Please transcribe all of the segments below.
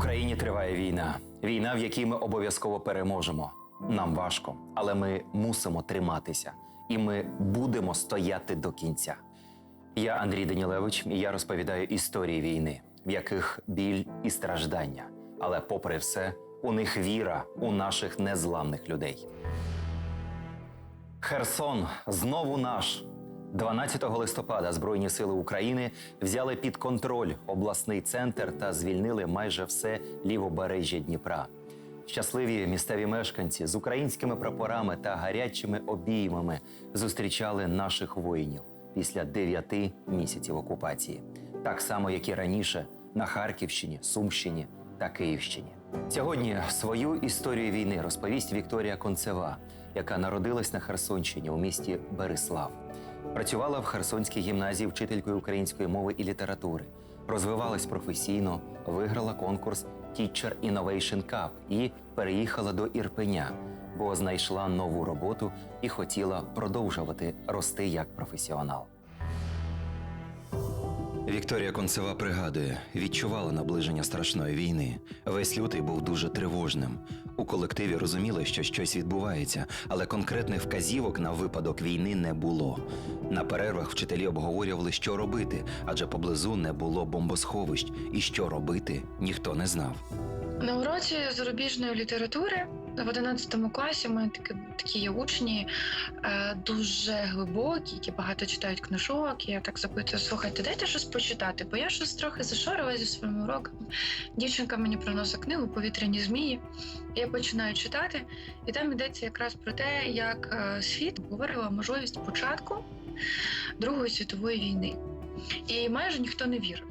Україні триває війна. Війна, в якій ми обов'язково переможемо. Нам важко, але ми мусимо триматися, і ми будемо стояти до кінця. Я Андрій Данілевич, і я розповідаю історії війни, в яких біль і страждання. Але, попри все, у них віра у наших незламних людей. Херсон знову наш. 12 листопада Збройні сили України взяли під контроль обласний центр та звільнили майже все лівобережжя Дніпра. Щасливі місцеві мешканці з українськими прапорами та гарячими обіймами зустрічали наших воїнів після дев'яти місяців окупації, так само як і раніше на Харківщині, Сумщині та Київщині. Сьогодні свою історію війни розповість Вікторія Концева, яка народилась на Херсонщині у місті Берислав. Працювала в Херсонській гімназії вчителькою української мови і літератури, розвивалась професійно, виграла конкурс Teacher Innovation Cup і переїхала до Ірпеня, бо знайшла нову роботу і хотіла продовжувати рости як професіонал. Вікторія Концева пригадує, відчувала наближення страшної війни. Весь лютий був дуже тривожним. У колективі розуміли, що щось відбувається, але конкретних вказівок на випадок війни не було. На перервах вчителі обговорювали, що робити, адже поблизу не було бомбосховищ, і що робити ніхто не знав. На уроці зарубіжної літератури в 11 класі у мене такі, такі є учні е, дуже глибокі, які багато читають книжок. Я так запитую: слухайте, дайте щось почитати, бо я щось трохи зашорила зі своїми уроками. Дівчинка мені приносить книгу Повітряні змії. Я починаю читати, і там йдеться якраз про те, як е, світ говорила можливість початку Другої світової війни. І майже ніхто не вірив.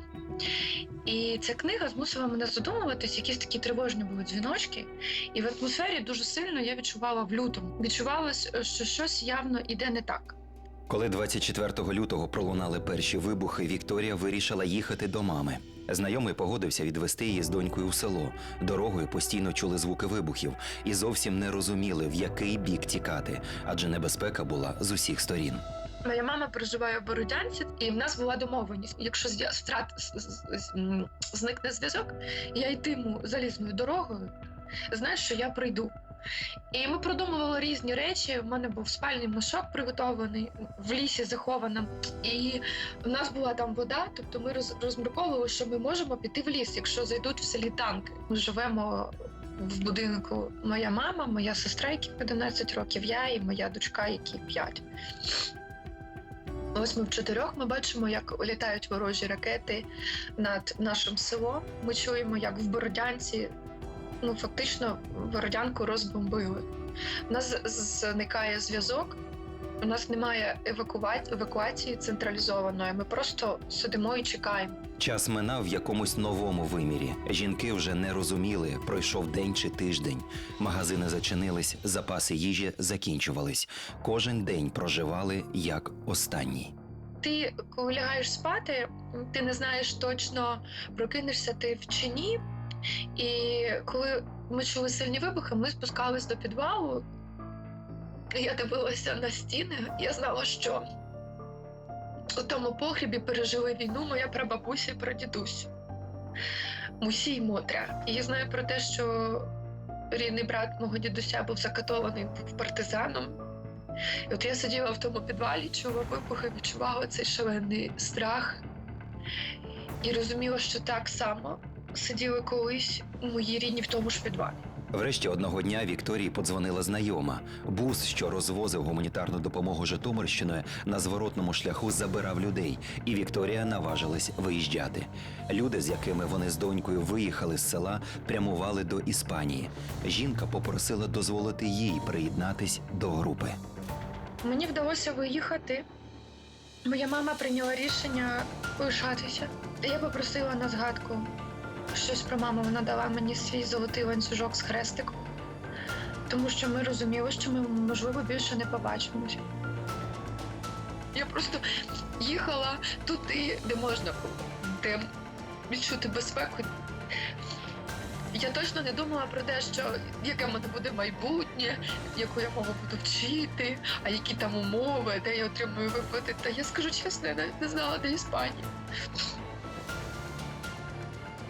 І ця книга змусила мене задумуватись, якісь такі тривожні були дзвіночки. І в атмосфері дуже сильно я відчувала в лютому. Відчувалось, що щось явно іде не так. Коли 24 лютого пролунали перші вибухи, Вікторія вирішила їхати до мами. Знайомий погодився відвести її з донькою у село. Дорогою постійно чули звуки вибухів і зовсім не розуміли, в який бік тікати, адже небезпека була з усіх сторін. Моя мама проживає в Бородянці, і в нас була домовленість. Якщо втрат зникне зв'язок, я йтиму залізною дорогою, знаєш, що я прийду. І ми продумували різні речі. У мене був спальний мішок приготований в лісі захованим. І в нас була там вода, тобто ми розмірковували, що ми можемо піти в ліс, якщо зайдуть в селі танки. Ми живемо в будинку моя мама, моя сестра, якій 11 років, я і моя дочка, якій 5. Ось ми в чотирьох ми бачимо, як літають ворожі ракети над нашим селом. Ми чуємо, як в Бородянці ну фактично Бородянку розбомбили. У нас зникає зв'язок. У нас немає евакуа- евакуації централізованої. Ми просто сидимо і чекаємо. Час минав в якомусь новому вимірі. Жінки вже не розуміли, пройшов день чи тиждень. Магазини зачинились, запаси їжі закінчувались. Кожен день проживали як останній. Ти коли лягаєш спати, ти не знаєш точно, прокинешся ти в чи ні. І коли ми чули сильні вибухи, ми спускались до підвалу. Я дивилася на стіни. Я знала, що у тому погрібі пережили війну моя прабабуся і прадідусь. Мусі і Мотря. І я знаю про те, що рідний брат мого дідуся був закатований був партизаном. І от я сиділа в тому підвалі, чула вибухи, відчувала цей шалений страх і розуміла, що так само сиділи колись мої рідні в тому ж підвалі. Врешті одного дня Вікторії подзвонила знайома. Бус, що розвозив гуманітарну допомогу Житомирщиною, на зворотному шляху забирав людей, і Вікторія наважилась виїжджати. Люди, з якими вони з донькою виїхали з села, прямували до Іспанії. Жінка попросила дозволити їй приєднатись до групи. Мені вдалося виїхати. Моя мама прийняла рішення лишатися. Я попросила на згадку щось про маму. Вона дала мені свій золотий ланцюжок з хрестиком, тому що ми розуміли, що ми, можливо, більше не побачимося. Я просто їхала туди, де можна де відчути безпеку. Я точно не думала про те, що яке в мене буде майбутнє, яку я мову буду вчити, а які там умови, де я отримую виплати. Та я скажу чесно, я не знала, де Іспанія.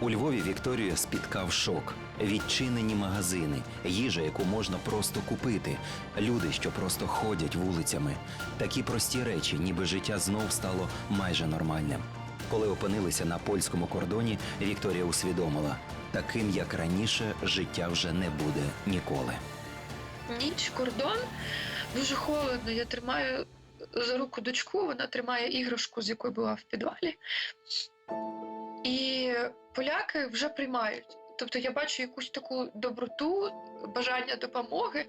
У Львові Вікторію спіткав шок. Відчинені магазини, їжа, яку можна просто купити, люди, що просто ходять вулицями. Такі прості речі, ніби життя знов стало майже нормальним. Коли опинилися на польському кордоні, Вікторія усвідомила, таким як раніше життя вже не буде ніколи. Ніч, кордон, дуже холодно. Я тримаю за руку дочку, вона тримає іграшку, з якою була в підвалі. І поляки вже приймають. Тобто я бачу якусь таку доброту, бажання допомоги.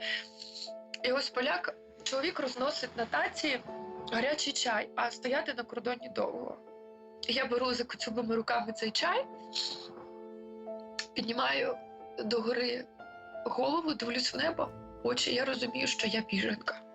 І ось поляк, чоловік розносить на таці гарячий чай, а стояти на кордоні довго. Я беру за коцюбими руками цей чай, піднімаю догори голову, дивлюсь в небо, очі, я розумію, що я біженка.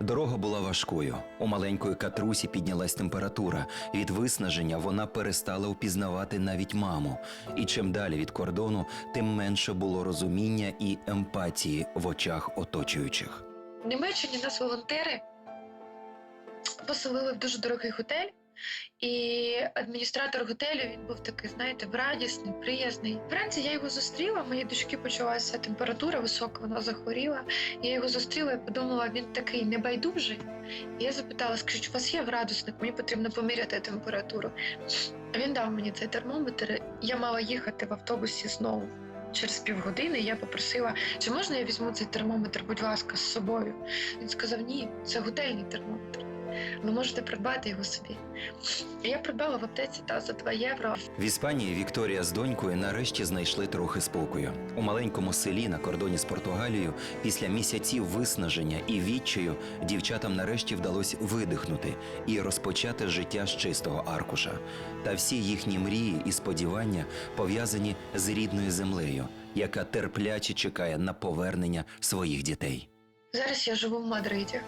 Дорога була важкою. У маленької катрусі піднялась температура. Від виснаження вона перестала впізнавати навіть маму. І чим далі від кордону, тим менше було розуміння і емпатії в очах оточуючих. В Німеччині нас волонтери поселили в дуже дорогий готель. І адміністратор готелю він був такий, знаєте, радісний, приязний. Вранці я його зустріла. Моїй дочки почалася температура висока, вона захворіла. Я його зустріла і подумала, він такий небайдужий. І я запитала: скажіть, у вас є градусник? Мені потрібно поміряти температуру. Він дав мені цей термометр. Я мала їхати в автобусі знову. Через півгодини я попросила, чи можна я візьму цей термометр, будь ласка, з собою. Він сказав: ні, це готельний термометр. Ви можете придбати його собі. Я придбала в аптеці та за 2 євро. В Іспанії Вікторія з донькою нарешті знайшли трохи спокою. У маленькому селі на кордоні з Португалією після місяців виснаження і відчаю дівчатам нарешті вдалося видихнути і розпочати життя з чистого аркуша. Та всі їхні мрії і сподівання пов'язані з рідною землею, яка терпляче чекає на повернення своїх дітей. Зараз я живу в Мадриді.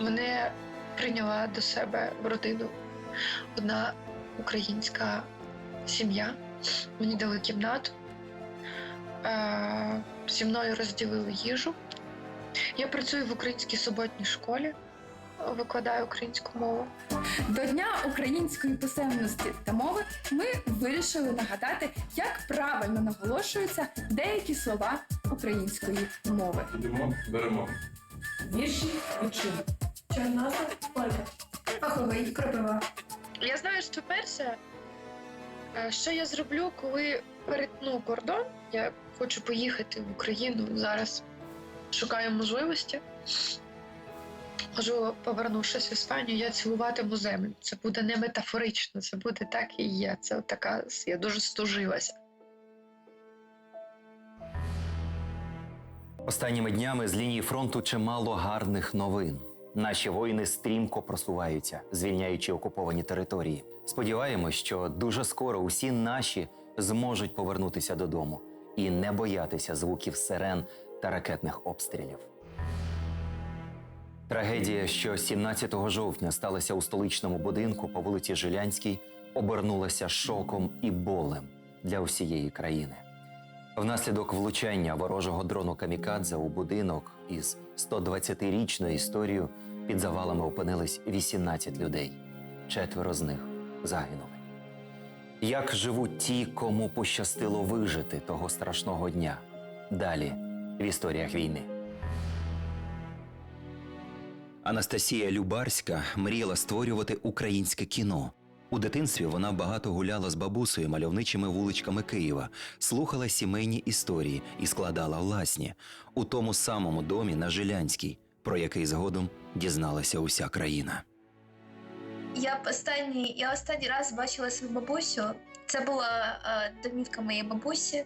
Мене прийняла до себе в родину одна українська сім'я. Мені дали кімнату. Е, Зі мною розділили їжу. Я працюю в українській суботній школі, викладаю українську мову. До Дня української писемності та мови ми вирішили нагадати, як правильно наголошуються деякі слова української мови. Йдемо, беремо. Вірші відчин. Чорноса Ольга. Паховий кропива. Я знаю, що перше, е, що я зроблю, коли перетну кордон, я хочу поїхати в Україну зараз. Шукаю можливості. Можливо, повернувшись в Іспанію, я цілуватиму землю. Це буде не метафорично, це буде так і є. Це така я дуже стужилася. Останніми днями з лінії фронту чимало гарних новин. Наші воїни стрімко просуваються, звільняючи окуповані території. Сподіваємось, що дуже скоро усі наші зможуть повернутися додому і не боятися звуків сирен та ракетних обстрілів. Трагедія, що 17 жовтня сталася у столичному будинку по вулиці Жилянській, обернулася шоком і болем для усієї країни. Внаслідок влучання ворожого дрону Камікадзе у будинок із 120-річною історією під завалами опинились 18 людей. Четверо з них загинули. Як живуть ті, кому пощастило вижити того страшного дня? Далі в історіях війни. Анастасія Любарська мріяла створювати українське кіно. У дитинстві вона багато гуляла з бабусею мальовничими вуличками Києва, слухала сімейні історії і складала власні у тому самому домі на Жилянській, про який згодом дізналася уся країна. Я останній, я останній раз бачила свою бабусю. Це була е, домівка моєї бабусі.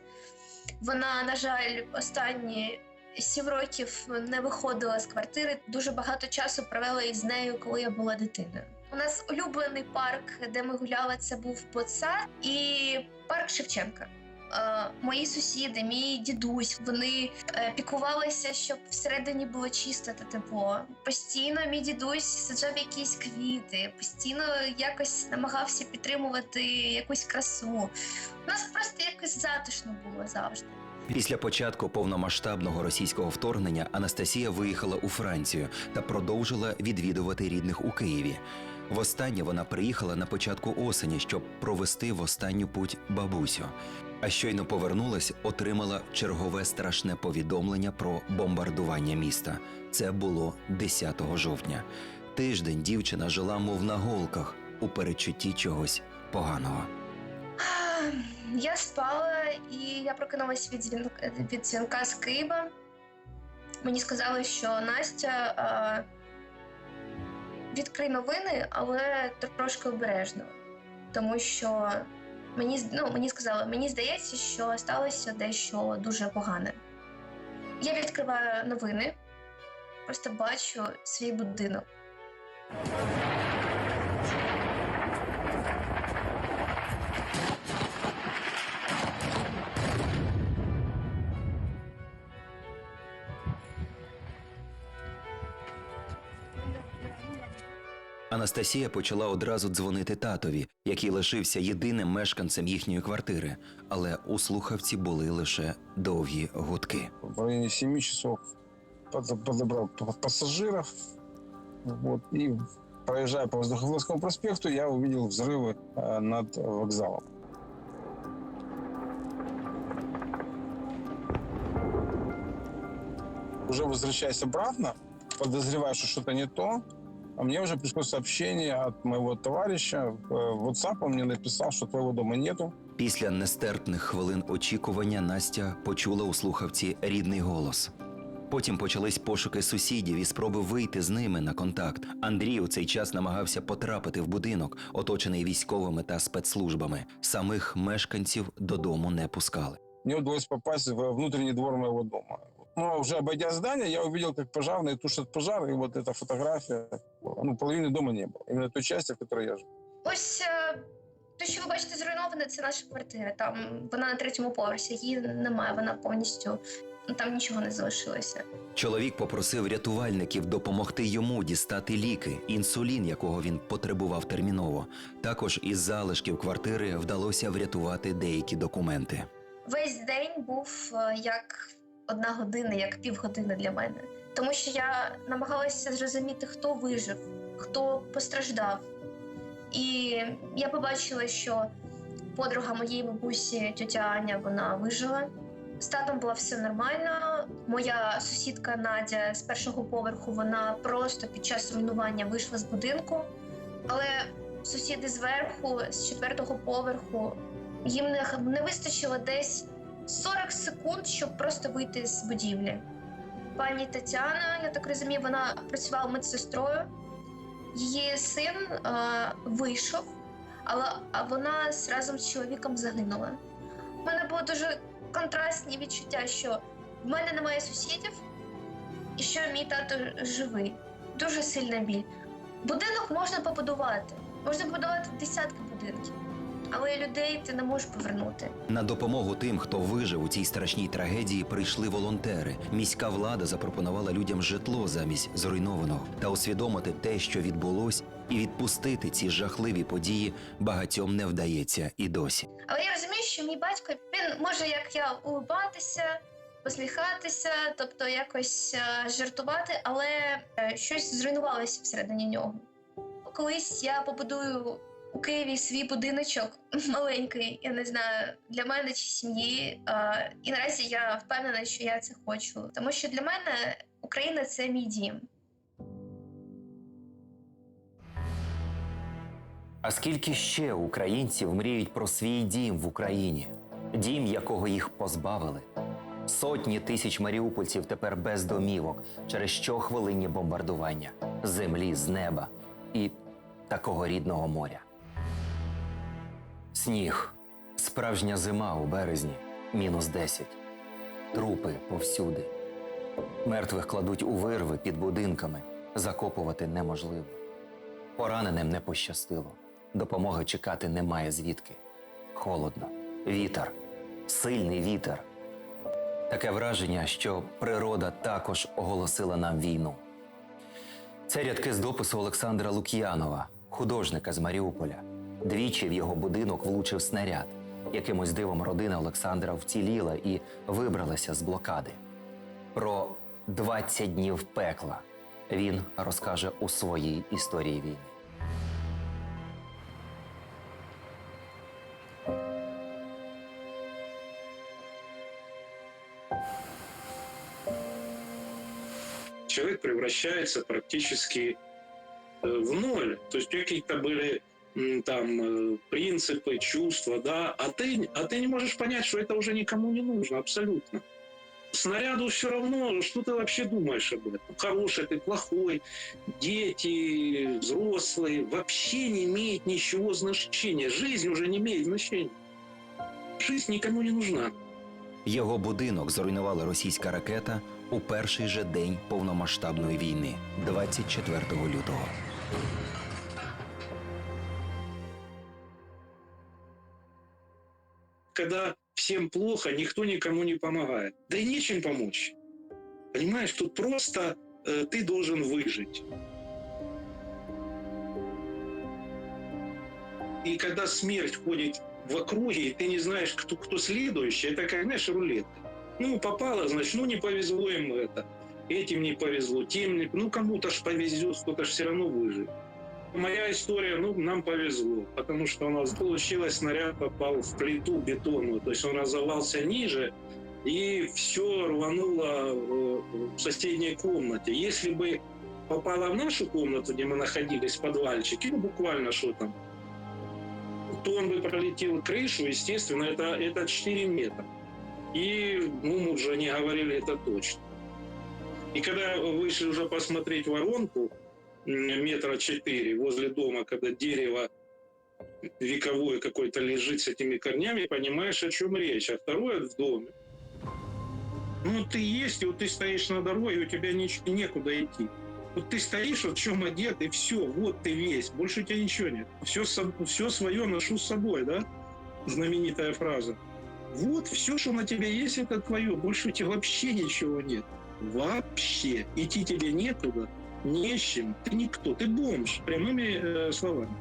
Вона, на жаль, останні сім років не виходила з квартири. Дуже багато часу провела із нею, коли я була дитиною. У нас улюблений парк, де ми гуляли, це був Плоца і парк Шевченка. Е, мої сусіди, мій дідусь, вони е, пікувалися, щоб всередині було чисто та тепло. Постійно мій дідусь саджав якісь квіти, постійно якось намагався підтримувати якусь красу. У нас просто якось затишно було завжди. Після початку повномасштабного російського вторгнення Анастасія виїхала у Францію та продовжила відвідувати рідних у Києві. Востаннє вона приїхала на початку осені, щоб провести в останню путь бабусю. А щойно повернулась, отримала чергове страшне повідомлення про бомбардування міста. Це було 10 жовтня. Тиждень дівчина жила, мов на голках, у передчутті чогось поганого. Я спала і я прокинулася від дзвінка, від дзвінка з Києва. Мені сказали, що Настя е, відкрий новини, але трошки обережно. Тому що мені, ну, мені сказали, мені здається, що сталося дещо дуже погане. Я відкриваю новини, просто бачу свій будинок. Анастасія почала одразу дзвонити татові, який лишився єдиним мешканцем їхньої квартири, але у слухавці були лише довгі гудки. в районе 7 часов под- подобрал п- пассажиров. Вот, и проезжая по Воздухофлотскому проспекту, я увидел взрывы э, над вокзалом. Уже возвращаясь обратно, подозревая, что что-то не то, а мне уже пришло сообщение от моего товарища. В э, WhatsApp он мне написал, что твоего дома нету. Після нестерпних хвилин очікування Настя почула у слухавці рідний голос. Потім почались пошуки сусідів і спроби вийти з ними на контакт. Андрій у цей час намагався потрапити в будинок, оточений військовими та спецслужбами. Самих мешканців додому не пускали. мне удалось попасть в внутренний двор моего дома. Но уже обойдя здание, я увидел, как пожарные тушат пожар, и вот эта фотография, ну, половины дома не было. Именно той части, в которой я живу. Ось е, те, що ви бачите зруйноване, це наша квартира. Там вона на третьому поверсі, її немає, вона повністю ну, там нічого не залишилося. Чоловік попросив рятувальників допомогти йому дістати ліки, інсулін, якого він потребував терміново. Також із залишків квартири вдалося врятувати деякі документи. Весь день був е, як одна година, як півгодини для мене. Тому що я намагалася зрозуміти, хто вижив, хто постраждав. І я побачила, що подруга моєї бабусі, тетя Аня, вона вижила. З татом було все нормально. Моя сусідка Надя з першого поверху вона просто під час руйнування вийшла з будинку. Але сусіди зверху, з четвертого поверху, їм не, не вистачило десь 40 секунд, щоб просто вийти з будівлі. Пані Тетяна, я так розумію, вона працювала медсестрою. Її син е, вийшов, але а вона разом з чоловіком загинула. У мене було дуже контрастні відчуття, що в мене немає сусідів і що мій тато живий. Дуже сильна біль. Будинок можна побудувати, можна побудувати десятки будинків, але людей ти не можеш повернути. На допомогу тим, хто вижив у цій страшній трагедії, прийшли волонтери. Міська влада запропонувала людям житло замість зруйнованого та усвідомити те, що відбулось, і відпустити ці жахливі події багатьом не вдається і досі. Але я розумію, що мій батько він може, як я, улыбатися, посміхатися, тобто якось е, жартувати, але е, щось зруйнувалося всередині нього. Колись я побудую у Києві свій будиночок маленький, я не знаю, для мене чи сім'ї. І наразі я впевнена, що я це хочу. Тому що для мене Україна це мій дім. А скільки ще українців мріють про свій дім в Україні? Дім, якого їх позбавили? Сотні тисяч маріупольців тепер без домівок через щохвилинні бомбардування, землі, з неба і такого рідного моря. Сніг, справжня зима у березні, мінус 10. Трупи повсюди. Мертвих кладуть у вирви під будинками, закопувати неможливо. Пораненим не пощастило. Допомоги чекати немає звідки. Холодно, вітер, сильний вітер. Таке враження, що природа також оголосила нам війну. Це рядки з допису Олександра Лук'янова, художника з Маріуполя. Двічі в його будинок влучив снаряд. Якимось дивом родина Олександра вціліла і вибралася з блокади. Про 20 днів пекла він розкаже у своїй історії війни. Человек превращается практически э, в ноль. То есть какие-то были там э, принципы, чувства, да, а ты, а ты не можешь понять, что это уже никому не нужно, абсолютно. Снаряду все равно, что ты вообще думаешь об этом. Хороший ты, плохой, дети, взрослые, вообще не имеет ничего значения. Жизнь уже не имеет значения. Жизнь никому не нужна. Його будинок зруйнувала російська ракета у перший же день повномасштабної війни, 24 лютого. Когда всем плохо, никто никому не помогает. Да и нечем помочь. Понимаешь, тут просто э, ты должен выжить. И когда смерть ходит в округе, и ты не знаешь, кто, кто следующий, это, как, знаешь, рулетка. Ну, попало, значит, ну, не повезло им это. Этим не повезло, тем не... Ну, кому-то ж повезет, кто-то ж все равно выживет. Моя история, ну, нам повезло, потому что у нас получилось, снаряд попал в плиту бетонную, то есть он разорвался ниже, и все рвануло э, в соседней комнате. Если бы попало в нашу комнату, где мы находились, подвальчик, ну, буквально что там, то он бы пролетел крышу, естественно, это, это 4 метра. И, ну, мы уже не говорили это точно. И когда вышли уже посмотреть воронку, метра четыре возле дома, когда дерево вековое какое-то лежит с этими корнями, понимаешь, о чем речь. А второе в доме. Ну, ты есть, и вот ты стоишь на дороге, у тебя нич- некуда идти. Вот ты стоишь, вот в чем одет, и все, вот ты весь, больше у тебя ничего нет. Все, все свое ношу с собой, да? Знаменитая фраза. Вот все, что на тебе есть, это твое, больше у тебя вообще ничего нет. Вообще. Идти тебе некуда, не с чем, ты никто, ты бомж, прямыми э, словами.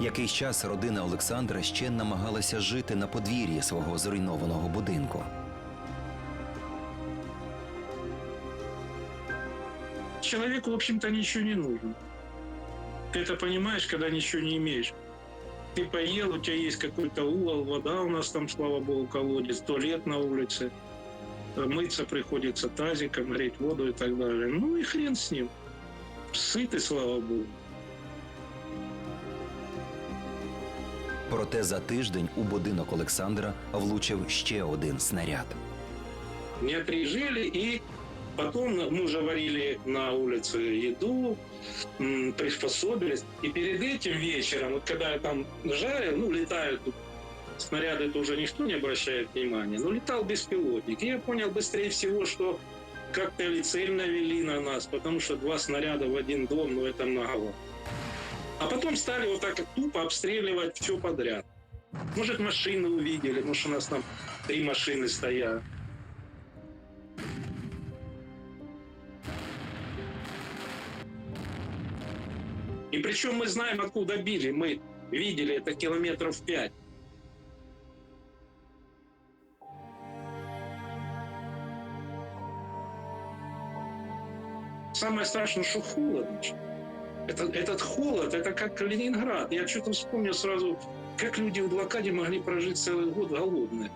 Якийсь час родина Олександра ще намагалася жити на подвір'ї свого зруйнованого будинку. Человеку, в общем-то, ничего не нужно. Ты это понимаешь, когда ничего не имеешь. Ты поел, у тебя есть какой-то угол, вода у нас там, слава богу, колодец, туалет на улице. Мыться приходится тазиком, греть воду и так далее. Ну и хрен с ним. Сыты, слава богу. Проте за тиждень у будинок Олександра влучив ще один снаряд. не отрежили, и потом мы уже варили на улице еду, м, приспособились. И перед этим вечером, вот когда я там жарил, ну, летают тут снаряды, то уже никто не обращает внимания, но летал беспилотник. И я понял быстрее всего, что как-то или цель навели на нас, потому что два снаряда в один дом, ну, это многовато. А потом стали вот так тупо обстреливать все подряд. Может, машины увидели, может, у нас там три машины стоят. И причем мы знаем, откуда били. Мы видели это километров пять. Самое страшное, что холодно. Это, этот холод, это как Калининград. Я что-то вспомнил сразу, как люди в блокаде могли прожить целый год голодные.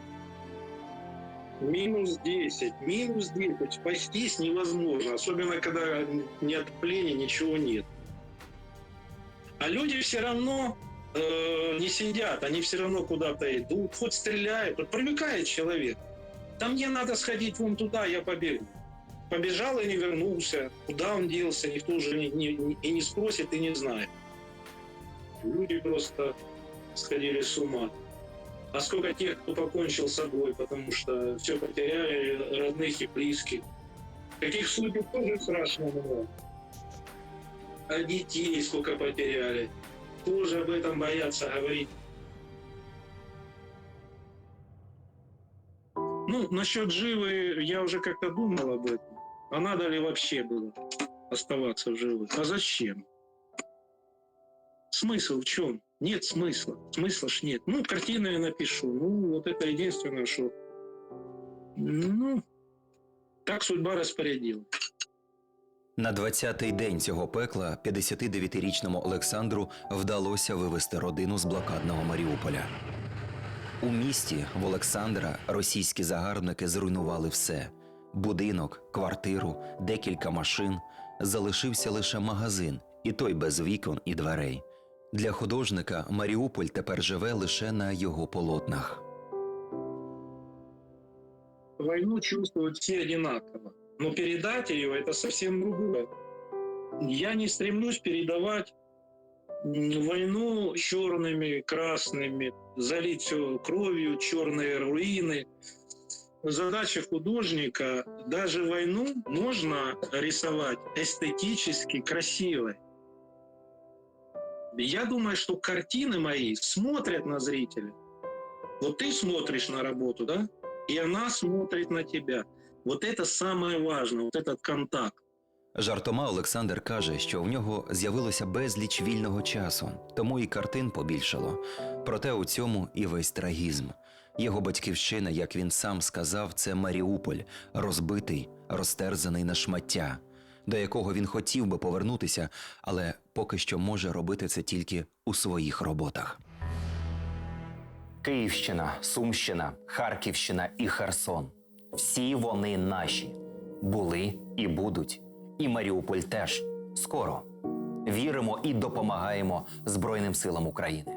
Минус 10, минус 9. Спастись невозможно, особенно когда ни отопления, ничего нет. А люди все равно э, не сидят, они все равно куда-то идут, хоть стреляют. Вот привыкает человек. Там мне надо сходить вон туда, я побегу. Побежал и не вернулся. Куда он делся, никто уже не, не- и не спросит, и не знает. Люди просто сходили с ума. А сколько тех, кто покончил с собой, потому что все потеряли, родных и близких. Таких судеб тоже страшно много. А детей сколько потеряли. Тоже об этом боятся говорить. Ну, насчет живы я уже как-то думал об этом. А надо ли вообще было оставаться в живых? А зачем? Смысл в чем? Нет смысла. Смысла ж нет. Ну, картину я напишу. Ну, вот это единственное, что... Ну, так судьба распорядила. На 20-й день цього пекла 59-річному Олександру вдалося вивести родину з блокадного Маріуполя. У місті в Олександра російські загарбники зруйнували все: будинок, квартиру, декілька машин. Залишився лише магазин, і той без вікон і дверей. Для художника Маріуполь тепер живе лише на його полотнах. Войну чувствуют все одинаково. Но передать ее это совсем другое. Я не стремлюсь передавать м, войну черными, красными, залить все кровью, черные руины. Задача художника даже войну можно рисовать эстетически красивой. Я думаю, что картины мои смотрят на зрителя. Вот ты смотришь на работу, да? И она смотрит на тебя. Вот это самое важное, вот этот контакт. Жартома Олександр каже, що в нього з'явилося безліч вільного часу, тому і картин побільшало. Проте у цьому і весь трагізм. Його батьківщина, як він сам сказав, це Маріуполь, розбитий, розтерзаний на шмаття, до якого він хотів би повернутися, але поки що може робити це тільки у своїх роботах. Київщина, Сумщина, Харківщина і Херсон. Всі вони наші були і будуть. І Маріуполь теж скоро. Віримо і допомагаємо Збройним силам України.